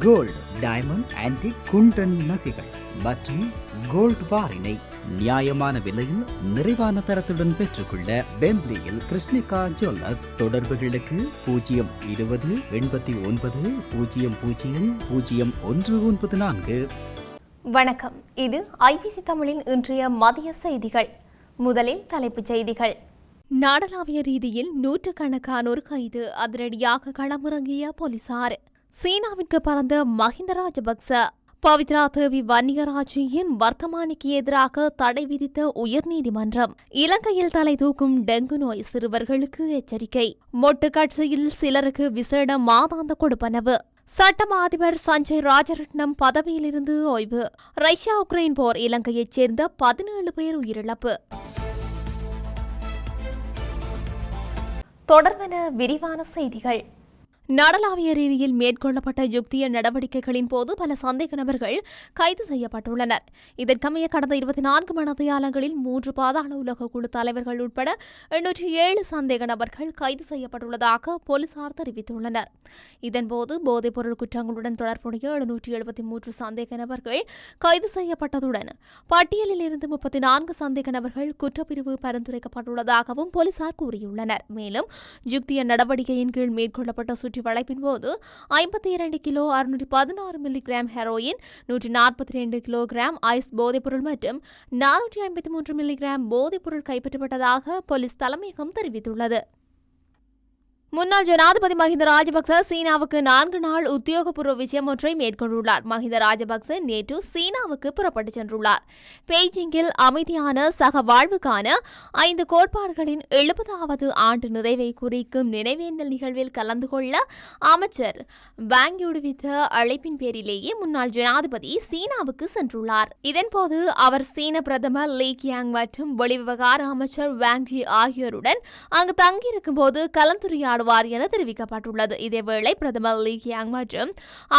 Gold diamond antique குண்டன் நகைகள் மற்றும் gold பாரினை நியாயமான விலையில் நிறைவான தரத்துடன் பெற்றுக்கொள்ள பெம்ப்லியில் கிருஷ்ணிகா ஜுவல்லர்ஸ் தொடர்புகளுக்கு பூஜ்ஜியம் இருபது எண்பத்தி ஒன்பது பூஜ்ஜியம் பூஜ்ஜியம் பூஜ்ஜியம் ஒன்று ஒன்பது நான்கு. வணக்கம். இது ஐபிசி தமிழின் இன்றைய மதிய செய்திகள். முதலில் தலைப்புச் செய்திகள். நாடளாவிய ரீதியில் நூற்றுக்கணக்கானோர் கைது அதிரடியாக களமிறங்கிய போலீசார். சீனாவிற்கு பறந்த மஹிந்த ராஜபக்ச. பவித்ரா தேவி வன்னியராஜியின் வர்த்தமானிக்கு எதிராக தடை விதித்த உயர்நீதிமன்றம். இலங்கையில் தலை தூக்கும் டெங்கு நோய் சிறுவர்களுக்கு எச்சரிக்கை. மொட்டு கட்சியில் சிலருக்கு விசேட மாதாந்த கொடுப்பனவு. சட்டமா அதிபர் சஞ்சய் ராஜரட்னம் பதவியிலிருந்து ஓய்வு. ரஷ்யா உக்ரைன் போர் இலங்கையைச் சேர்ந்த பதினேழு பேர் உயிரிழப்பு. தொடர்வன விரிவான செய்திகள். நாடளாவிய ரீதியில் மேற்கொள்ளப்பட்ட யுக்திய நடவடிக்கைகளின் போது பல சந்தேக நபர்கள் கைது செய்யப்பட்டுள்ளனர். இதற்கமைய கடந்த இருபத்தி நான்கு மணித்தியாலங்களில் மூன்று பாதாள உலக குழு தலைவர்கள் உட்பட எண்ணூற்றி ஏழு சந்தேக நபர்கள் கைது செய்யப்பட்டுள்ளதாக போலீசார் தெரிவித்துள்ளனர். இதன்போது போதைப்பொருள் குற்றங்களுடன் தொடர்புடைய எழுநூற்றி எழுபத்தி மூன்று சந்தேக நபர்கள் கைது செய்யப்பட்டதுடன் பட்டியலில் இருந்து முப்பத்தி நான்கு சந்தேக நபர்கள் குற்றப்பிரிவு பரிந்துரைக்கப்பட்டுள்ளதாகவும் போலீசார் கூறியுள்ளனர். மேலும் யுக்திய நடவடிக்கையின் கீழ் மேற்கொள்ளப்பட்ட சுற்றி வளைப்பின் போது ஐம்பத்தி இரண்டு கிலோ அறுநூற்றி பதினாறு மில்லிகிராம் ஹெரோயின் நூற்றி நாற்பத்தி ரெண்டு கிலோகிராம் ஐஸ் போதைப்பொருள் மற்றும் நானூற்றி ஐம்பத்தி மூன்று மில்லிகிராம் போதைப்பொருள் கைப்பற்றப்பட்டதாக போலீஸ் தலைமையகம் தெரிவித்துள்ளது. முன்னாள் ஜனாதிபதி மஹிந்த ராஜபக்ச சீனாவுக்கு நான்கு நாள் உத்தியோகபூர்வ விஜயம் ஒன்றை மேற்கொண்டுள்ளார். மஹிந்த ராஜபக்ச நேற்று சீனாவுக்கு புறப்பட்டுச் சென்றுள்ளார். பெய்ஜிங்கில் அமைதியான சக வாழ்வுக்கான ஐந்து கோட்பாடுகளின் எழுபதாவது ஆண்டு நிறைவை குறிக்கும் நினைவேந்தல் நிகழ்வில் கலந்து கொள்ள அமைச்சர் வாங்கியுடுவித்த அழைப்பின் பேரிலேயே முன்னாள் ஜனாதிபதி சீனாவுக்கு சென்றுள்ளார். இதன்போது அவர் சீன பிரதமர் லீ கியாங் மற்றும் வெளிவிவகார அமைச்சர் வாங்கி ஆகியோருடன் அங்கு தங்கியிருக்கும் போது கலந்துரையாட ஆடுவார் என தெரிவிக்கப்பட்டுள்ளது. இதேவேளை பிரதமர் லீ கியாங் மற்றும்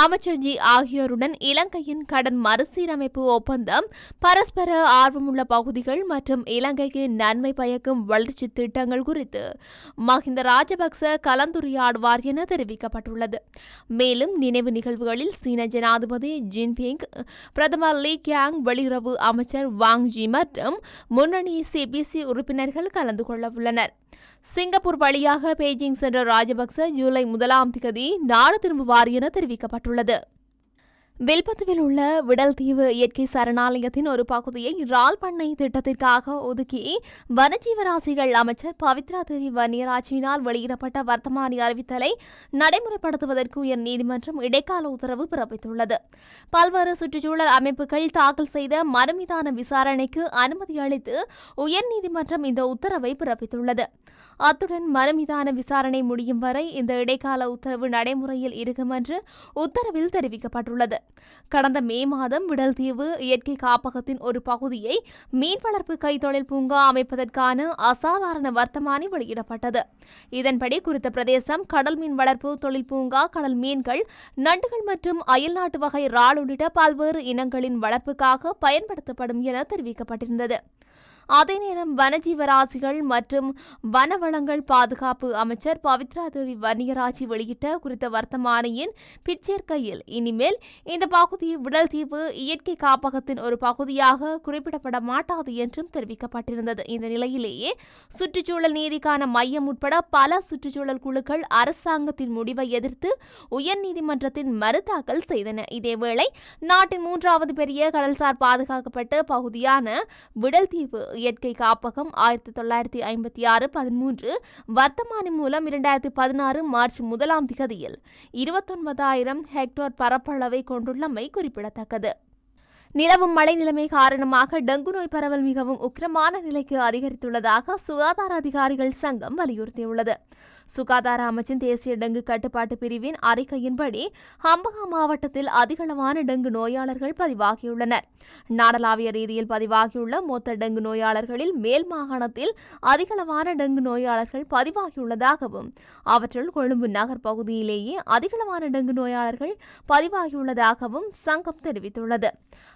அமைச்சர் ஜி ஆகியோருடன் இலங்கையின் கடன் மறுசீரமைப்பு ஒப்பந்தம் பரஸ்பர ஆர்வமுள்ள பகுதிகள் மற்றும் இலங்கைக்கு நன்மை பயக்கும் வளர்ச்சி திட்டங்கள் குறித்து மஹிந்த ராஜபக்ச கலந்துரையாடுவார் என தெரிவிக்கப்பட்டுள்ளது. மேலும் நினைவு நிகழ்வுகளில் சீன ஜனாதிபதி ஜின்பிங் பிரதமர் லீ கியாங் வெளியுறவு அமைச்சர் வாங் ஜி மற்றும் முன்னணி சிபிசி உறுப்பினர்கள் கலந்து கொள்ள உள்ளனர் சிங்கப்பூர் வழியாக பெய்ஜிங் சென்ற ராஜபக்ச ஜூலை முதலாம் தேதி நாடு திரும்புவார் என தெரிவிக்கப்பட்டுள்ளது. வில்பத்துவில் உள்ள விடல் தீவு இயற்கை சரணாலயத்தின் ஒரு பகுதியை இறால் பண்ணை திட்டத்திற்காக ஒதுக்கி வனஜீவராசிகள் அமைச்சர் பவித்ரா தேவி வன்னியராஜினால் வெளியிடப்பட்ட வர்த்தமானி அறிவித்தலை நடைமுறைப்படுத்துவதற்கு உயர் நீதிமன்றம் இடைக்கால உத்தரவு பிறப்பித்துள்ளது. பல்வேறு சுற்றுச்சூழல் அமைப்புகள் தாக்கல் செய்த மனு மீதான விசாரணைக்கு அனுமதி அளித்து உயர்நீதிமன்றம் இந்த உத்தரவை பிறப்பித்துள்ளது. அத்துடன் மனு மீதான விசாரணை முடியும் வரை இந்த இடைக்கால உத்தரவு நடைமுறையில் இருக்கும் என்று உத்தரவில் தெரிவிக்கப்பட்டுள்ளது. கடந்த மே மாதம் விடல்தீவு இயற்கை காப்பகத்தின் ஒரு பகுதியை மீன் வளர்ப்பு கைத்தொழில் பூங்கா அமைப்பதற்கான அசாதாரண வர்த்தமானி வெளியிடப்பட்டது. இதன்படி குறித்த பிரதேசம் கடல் மீன் வளர்ப்பு தொழில் பூங்கா கடல் மீன்கள் நண்டுகள் மற்றும் அயல்நாட்டு வகை இறால் உள்ளிட்ட பல்வேறு இனங்களின் வளர்ப்புக்காக பயன்படுத்தப்படும் என தெரிவிக்கப்பட்டிருந்தது. அதே நேரம் வனஜீவராசிகள் மற்றும் வனவளங்கள் பாதுகாப்பு அமைச்சர் பவித்ரா தேவி வன்னியராஜி வெளியிட்ட குறித்த வர்த்தமானியின் பிச்சேர்க்கையில் இனிமேல் இந்த பகுதி விடல்தீவு இயற்கை காப்பகத்தின் ஒரு பகுதியாக குறிப்பிடப்பட மாட்டாது என்றும் தெரிவிக்கப்பட்டிருந்தது. இந்த நிலையிலேயே சுற்றுச்சூழல் நீதிக்கான மையம் உட்பட பல சுற்றுச்சூழல் குழுக்கள் அரசாங்கத்தின் முடிவை எதிர்த்து உயர்நீதிமன்றத்தின் மறு தாக்கல் செய்தன. இதேவேளை நாட்டின் மூன்றாவது பெரிய கடல்சார் பாதுகாக்கப்பட்ட பகுதியான விடல்தீவு இயற்கை காப்பகம் ஆயிரத்தி தொள்ளாயிரத்தி ஐம்பத்தி ஆறு பதிமூன்று வர்த்தமானி மூலம் இரண்டாயிரத்தி பதினாறு மார்ச் முதலாம் திகதியில் இருபத்தொன்பதாயிரம் ஹெக்டோர் பரப்பளவை கொண்டுள்ளமை குறிப்பிடத்தக்கது. நிலவும் மழை நிலைமை காரணமாக டெங்கு நோய் பரவல் மிகவும் உக்கிரமான நிலைக்கு அதிகரித்துள்ளதாக சுகாதார அதிகாரிகள் சங்கம் வலியுறுத்தியுள்ளது. சுகாதார அமைச்சின் தேசிய டெங்கு கட்டுப்பாட்டு பிரிவின் அறிக்கையின்படி ஹம்பகா மாவட்டத்தில் அதிகளவான டெங்கு நோயாளர்கள் பதிவாகியுள்ளனர். நாடளாவிய ரீதியில் பதிவாகியுள்ள மொத்த டெங்கு நோயாளர்களில் மேல் மாகாணத்தில் அதிகளவான டெங்கு நோயாளர்கள் பதிவாகியுள்ளதாகவும் அவற்றுள் கொழும்பு நகர் பகுதியிலேயே அதிகளவான டெங்கு நோயாளர்கள் பதிவாகியுள்ளதாகவும் சங்கம் தெரிவித்துள்ளது.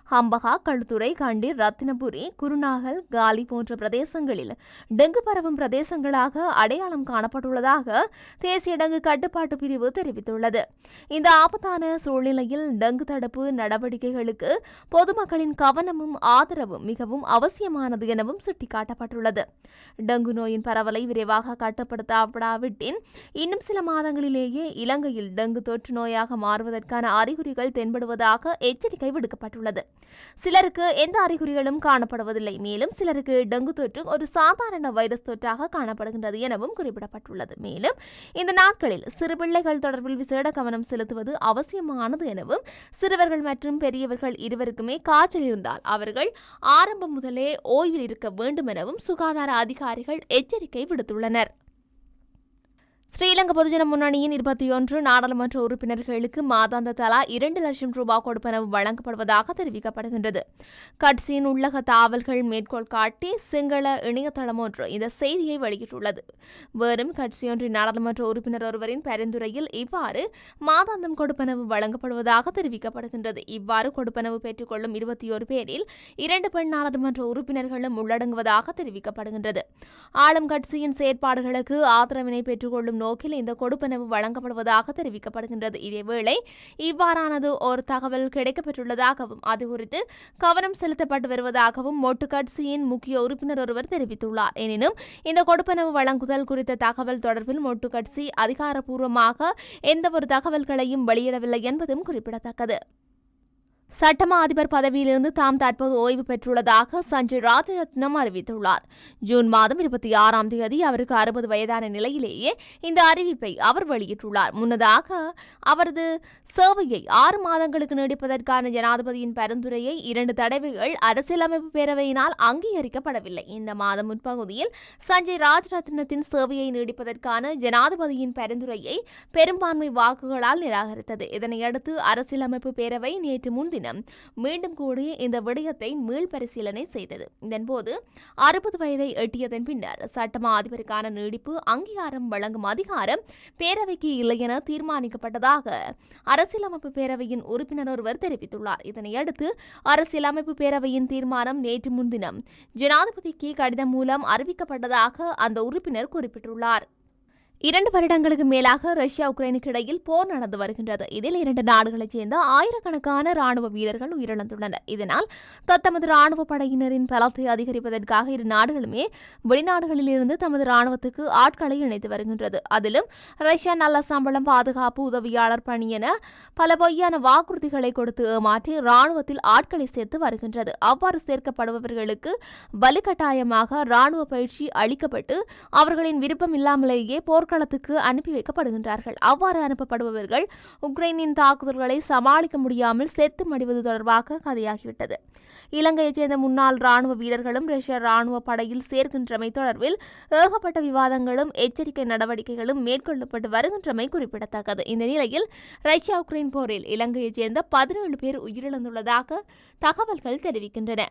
ஹம்பகா களுத்துறை கண்டி ரத்தினபுரி குருநாகல் காலி போன்ற பிரதேசங்களில் டெங்கு பரவும் பிரதேசங்களாக அடையாளம் காணப்பட்டுள்ளதாக வருவதாக தேசிய டங்கு கட்டுப்பாட்டு பிரிவு தெரிவித்துள்ளது. இந்த ஆபத்தான சூழ்நிலையில் டங்கு தடுப்பு நடவடிக்கைகளுக்கு பொதுமக்களின் கவனமும் ஆதரவும் மிகவும் அவசியமானது எனவும் சுட்டிக்காட்டப்பட்டுள்ளது. டெங்கு நோயின் பரவலை விரைவாக கட்டுப்படுத்தப்படாவிட்டின் இன்னும் சில மாதங்களிலேயே இலங்கையில் டெங்கு தொற்று நோயாக மாறுவதற்கான அறிகுறிகள் தென்படுவதாக எச்சரிக்கை விடுக்கப்பட்டுள்ளது. சிலருக்கு எந்த அறிகுறிகளும் காணப்படுவதில்லை. மேலும் சிலருக்கு டெங்கு தொற்று ஒரு சாதாரண வைரஸ் தொற்றாக காணப்படுகின்றது எனவும் குறிப்பிடப்பட்டுள்ளது. மேலும் இந்த நாட்களில் சிறு பிள்ளைகள் தொடர்பில் விசேட கவனம் செலுத்துவது அவசியமானது எனவும் சிறுவர்கள் மற்றும் பெரியவர்கள் இருவருக்குமே காய்ச்சல் இருந்தால் அவர்கள் ஆரம்பம் முதலே ஓய்வில் இருக்க வேண்டும் எனவும் சுகாதார அதிகாரிகள் எச்சரிக்கை விடுத்துள்ளனர். ஸ்ரீலங்கா பொதுஜன முன்னணியின் இருபத்தி ஒன்று நாடாளுமன்ற உறுப்பினர்களுக்கு மாதாந்த தலா இரண்டு லட்சம் ரூபாய் கொடுப்பனவு வழங்கப்படுவதாக தெரிவிக்கப்படுகின்றது. கட்சியின் உள்ளக தாவல்கள் மேற்கோள் காட்டி சிங்கள இணையதளம் ஒன்று இந்த செய்தியை வெளியிட்டுள்ளது. வெறும் கட்சியொன்றின் நாடாளுமன்ற உறுப்பினர் ஒருவரின் பரிந்துரையில் இவ்வாறு மாதாந்தம் கொடுப்பனவு வழங்கப்படுவதாக தெரிவிக்கப்படுகின்றது. இவ்வாறு கொடுப்பனவு பெற்றுக்கொள்ளும் இருபத்தி ஒரு பேரில் இரண்டு பெண் நாடாளுமன்ற உறுப்பினர்களும் உள்ளடங்குவதாக தெரிவிக்கப்படுகின்றது. ஆளும் கட்சியின் செயற்பாடுகளுக்கு ஆதரவினை பெற்றுக்கொள்ளும் நோக்கில் இந்த கொடுப்பனவு வழங்கப்படுவதாக தெரிவிக்கப்படுகின்றது. இதேவேளை இவ்வாறானது ஒரு தகவல் கிடைக்கப்பெற்றுள்ளதாகவும் அது குறித்து கவனம் செலுத்தப்பட்டு வருவதாகவும் மொட்டு கட்சியின் முக்கிய உறுப்பினர் ஒருவர் தெரிவித்துள்ளார். எனினும் இந்த கொடுப்பனவு வழங்குதல் குறித்த தகவல் தொடர்பில் மொட்டு கட்சி அதிகாரப்பூர்வமாக எந்தவொரு தகவல்களையும் வெளியிடவில்லை என்பதும் குறிப்பிடத்தக்கது. சட்டமா அதிபர் பதவியிலிருந்து தாம் தற்போது ஓய்வு பெற்றுள்ளதாக சஞ்சய் ராஜரத்னம் அறிவித்துள்ளார். ஜூன் மாதம் இருபத்தி ஆறாம் தேதி அவருக்கு அறுபது வயதான நிலையிலேயே இந்த அறிவிப்பை அவர் வெளியிட்டுள்ளார். முன்னதாக அவரது சேவையை ஆறு மாதங்களுக்கு நீடிப்பதற்கான ஜனாதிபதியின் பரிந்துரையை இரண்டு தடவைகள் அரசியலமைப்பு பேரவையினால் அங்கீகரிக்கப்படவில்லை. இந்த மாதம் முற்பகுதியில் சஞ்சய் ராஜரத்னத்தின் சேவையை நீடிப்பதற்கான ஜனாதிபதியின் பரிந்துரையை பெரும்பான்மை வாக்குகளால் நிராகரித்தது. இதனையடுத்து அரசியலமைப்பு பேரவை நேற்று முன் முன்தினம் மீண்டும் கூடி இந்த விடயத்தை மீள்பரிசீலனை செய்தது. இதன்போது அறுபது வயதை எட்டியதன் பின்னர் சட்டமா அதிபருக்கான நீடிப்பு அங்கீகாரம் வழங்கும் அதிகாரம் பேரவைக்கு இல்லை என தீர்மானிக்கப்பட்டதாக அரசியலமைப்பு பேரவையின் உறுப்பினர் ஒருவர் தெரிவித்துள்ளார். இதனையடுத்து அரசியலமைப்பு பேரவையின் தீர்மானம் நேற்று முன்தினம் ஜனாதிபதிக்கு கடிதம் மூலம் அறிவிக்கப்பட்டதாக அந்த உறுப்பினர் குறிப்பிட்டுள்ளார். இரண்டு வருடங்களுக்கு மேலாக ரஷ்யா உக்ரைனுக்கு இடையில் போர் நடந்து வருகின்றது. இதில் இரண்டு நாடுகளைச் சேர்ந்த ஆயிரக்கணக்கான ராணுவ வீரர்கள் உயிரிழந்துள்ளனர். இதனால் தத்தமது ராணுவ படையினரின் பலத்தை அதிகரிப்பதற்காக இரு நாடுகளுமே வெளிநாடுகளில் இருந்து தமது ராணுவத்துக்கு ஆட்களை இணைத்து வருகின்றது. அதிலும் ரஷ்யா நல்ல சம்பளம் பாதுகாப்பு உதவியாளர் பணி என பல பொய்யான வாக்குறுதிகளை கொடுத்து ஏமாற்றி ராணுவத்தில் ஆட்களை சேர்த்து வருகின்றது. அவ்வாறு சேர்க்கப்படுபவர்களுக்கு வலுக்கட்டாயமாக ராணுவ பயிற்சி அளிக்கப்பட்டு அவர்களின் விருப்பம் இல்லாமலேயே போர்க்களத்துக்கு அனுப்பி வைக்கப்படுகின்றார்கள். அவ்வாறு அனுப்பப்படுபவர்கள் உக்ரைனின் தாக்குதல்களை சமாளிக்க முடியாமல் செத்து மடிவது தொடர்பாக கதையாகிவிட்டது. இலங்கையைச் சேர்ந்த முன்னாள் ராணுவ வீரர்களும் ரஷ்ய ராணுவ படையில் சேர்க்கின்றமை தொடர்பில் ஏகப்பட்ட விவாதங்களும் எச்சரிக்கை நடவடிக்கைகளும் மேற்கொள்ளப்பட்டு வருகின்றமை குறிப்பிடத்தக்கது. இந்த நிலையில் ரஷ்யா உக்ரைன் போரில் இலங்கையைச் சேர்ந்த பதினேழு பேர் உயிரிழந்துள்ளதாக தகவல்கள் தெரிவிக்கின்றன.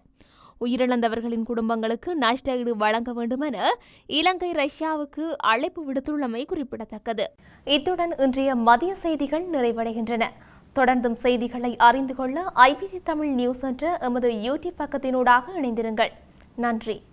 உயிரிழந்தவர்களின் குடும்பங்களுக்கு நஷ்டஈடு வழங்க வேண்டும் என இலங்கை ரஷ்யாவுக்கு அழைப்பு விடுத்துள்ளமை குறிப்பிடத்தக்கது. இத்துடன் இன்றைய மதிய செய்திகள் நிறைவடைகின்றன. தொடர்ந்தும் செய்திகளை அறிந்து கொள்ள ஐபிசி தமிழ் நியூஸ் என்ற எமது யூடியூப் பக்கத்தினூடாக இணைந்திருங்கள். நன்றி.